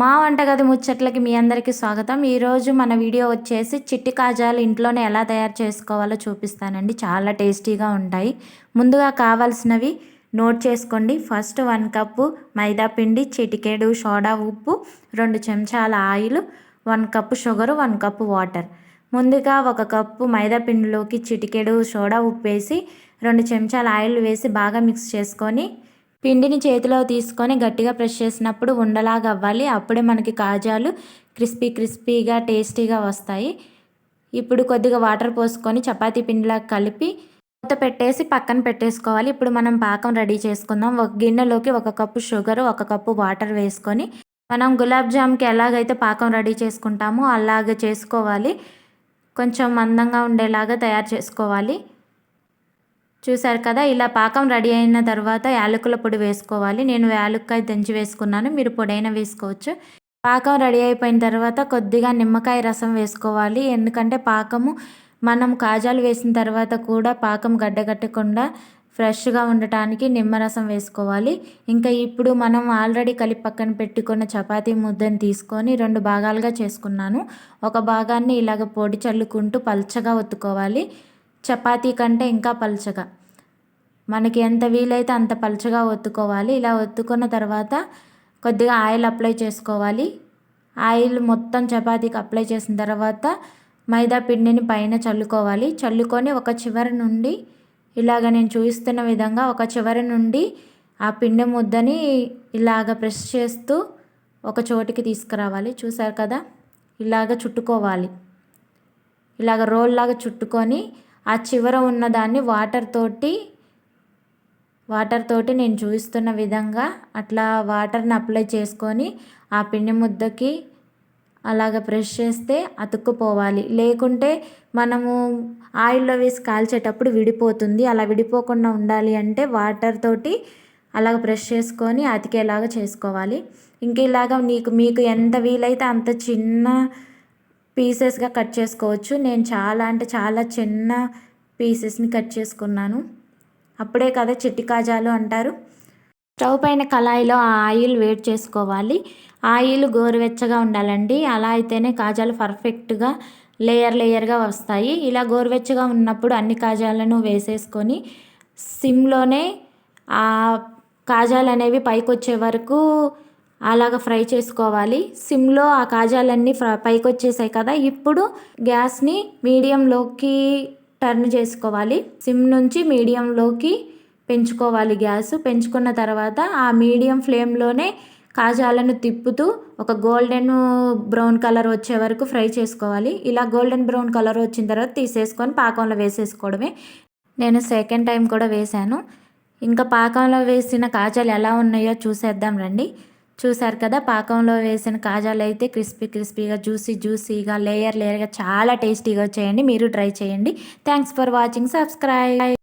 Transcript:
మా వంటగది ముచ్చట్లకి మీ అందరికీ స్వాగతం. ఈరోజు మన వీడియో వచ్చేసి చిట్టి కాజాలు ఇంట్లోనే ఎలా తయారు చేసుకోవాలో చూపిస్తానండి. చాలా టేస్టీగా ఉంటాయి. ముందుగా కావాల్సినవి నోట్ చేసుకోండి. ఫస్ట్ వన్ కప్పు మైదా పిండి చిటికేడు సోడా ఉప్పు రెండు చెంచాల oil one cup sugar one cup water. ముందుగా ఒక కప్పు మైదా పిండిలోకి చిటికెడు సోడా ఉప్పు వేసి రెండు చెంచాల ఆయిల్ వేసి బాగా మిక్స్ చేసుకొని పిండిని చేతిలో తీసుకొని గట్టిగా ప్రెస్ చేసినప్పుడు ఉండలాగా అవ్వాలి. అప్పుడే మనకి కాజాలు క్రిస్పీ క్రిస్పీగా టేస్టీగా వస్తాయి. ఇప్పుడు కొద్దిగా వాటర్ పోసుకొని చపాతీ పిండిలా కలిపి మూత పెట్టేసి పక్కన పెట్టేసుకోవాలి. ఇప్పుడు మనం పాకం రెడీ చేసుకుందాం. ఒక గిన్నెలోకి ఒక కప్పు షుగర్ ఒక కప్పు వాటర్ వేసుకొని మనం గులాబ్ జామ్కి ఎలాగైతే పాకం రెడీ చేసుకుంటామో అలాగ చేసుకోవాలి. కొంచెం మందంగా ఉండేలాగా తయారు చేసుకోవాలి. చూసారు కదా ఇలా పాకం రెడీ అయిన తర్వాత యాలకుల పొడి వేసుకోవాలి. నేను యాలక్కాయ దంచి వేసుకున్నాను. మీరు పొడైన వేసుకోవచ్చు. పాకం రెడీ అయిపోయిన తర్వాత కొద్దిగా నిమ్మకాయ రసం వేసుకోవాలి. ఎందుకంటే పాకము మనం కాజాలు వేసిన తర్వాత కూడా పాకం గడ్డగట్టకుండా ఫ్రెష్గా ఉండటానికి నిమ్మరసం వేసుకోవాలి. ఇంకా ఇప్పుడు మనం ఆల్రెడీ కలిపి పక్కన పెట్టుకున్న చపాతీ ముద్దను తీసుకొని రెండు భాగాలుగా చేసుకున్నాను. ఒక భాగాన్ని ఇలాగ పొడి చల్లుకుంటూ పల్చగా ఒత్తుకోవాలి. చపాతీ కంటే ఇంకా పలచగా. మనకి ఎంత వీలైతే అంత పలుచగా ఒత్తుకోవాలి. ఇలా ఒత్తుకున్న తర్వాత కొద్దిగా ఆయిల్ అప్లై చేసుకోవాలి. ఆయిల్ మొత్తం చపాతీకి అప్లై చేసిన తర్వాత మైదా పిండిని పైన చల్లుకోవాలి. చల్లుకొని ఒక చివరి నుండి ఇలాగ నేను చూపిస్తున్న విధంగా ఒక చివరి నుండి ఆ పిండి ముద్దని ఇలాగ ప్రెస్ చేస్తూ ఒక చోటికి తీసుకురావాలి. చూసారు కదా? ఇలాగ చుట్టుకోవాలి. ఇలాగ రోల్ లాగా చుట్టుకొని ఆ చివర ఉన్నదాన్ని వాటర్ తోటి వాటర్ తోటి నేను చూపిస్తున్న విధంగా అట్లా వాటర్ని అప్లై చేసుకొని ఆ పిండి ముద్దకి అలాగ ప్రెస్ చేస్తే అతుక్కుపోవాలి. లేకుంటే మనము ఆయిల్లో వేసి కాల్చేటప్పుడు విడిపోతుంది. అలా విడిపోకుండా ఉండాలి అంటే వాటర్ తోటి అలాగ ప్రెస్ చేసుకొని అతికేలాగా చేసుకోవాలి. ఇంక ఇలాగ నీకు మీకు ఎంత వీలైతే అంత చిన్న పీసెస్గా కట్ చేసుకోవచ్చు. నేను చాలా అంటే చాలా చిన్న పీసెస్ని కట్ చేసుకున్నాను. అప్పుడే కదా చిట్టి కాజాలు అంటారు. స్టవ్ పైన కళాయిలో ఆ ఆయిల్ వేడి చేసుకోవాలి. ఆయిల్ గోరువెచ్చగా ఉండాలండి. అలా అయితేనే కాజాలు పర్ఫెక్ట్గా లేయర్ లేయర్గా వస్తాయి. ఇలా గోరువెచ్చగా ఉన్నప్పుడు అన్ని కాజాలను వేసేసుకొని సిమ్లోనే ఆ కాజాలు అనేవి పైకి వచ్చే వరకు అలాగ ఫ్రై చేసుకోవాలి. సిమ్లో ఆ కాజాలన్నీ ఫ్రై పైకి వచ్చేసాయి కదా. ఇప్పుడు గ్యాస్ని మీడియంలోకి టర్న్ చేసుకోవాలి. సిమ్ నుంచి మీడియంలోకి పెంచుకోవాలి గ్యాస్. పెంచుకున్న తర్వాత ఆ మీడియం ఫ్లేమ్లోనే కాజాలను తిప్పుతూ ఒక గోల్డెన్ బ్రౌన్ కలర్ వచ్చే వరకు ఫ్రై చేసుకోవాలి. ఇలా గోల్డెన్ బ్రౌన్ కలర్ వచ్చిన తర్వాత తీసేసుకొని పాకంలో వేసేసుకోవడమే. నేను సెకండ్ టైం కూడా వేశాను. ఇంకా పాకంలో వేసిన కాజాలు ఎలా ఉన్నాయో చూసేద్దాం రండి. చూసారు కదా పాకంలో వేసిన కాజాలు అయితే క్రిస్పీ క్రిస్పీగా జ్యూసీ జ్యూసీగా లేయర్ లేయర్గా చాలా టేస్టీగా వచ్చేయండి. మీరు ట్రై చేయండి. Thanks for watching. సబ్స్క్రైబ్.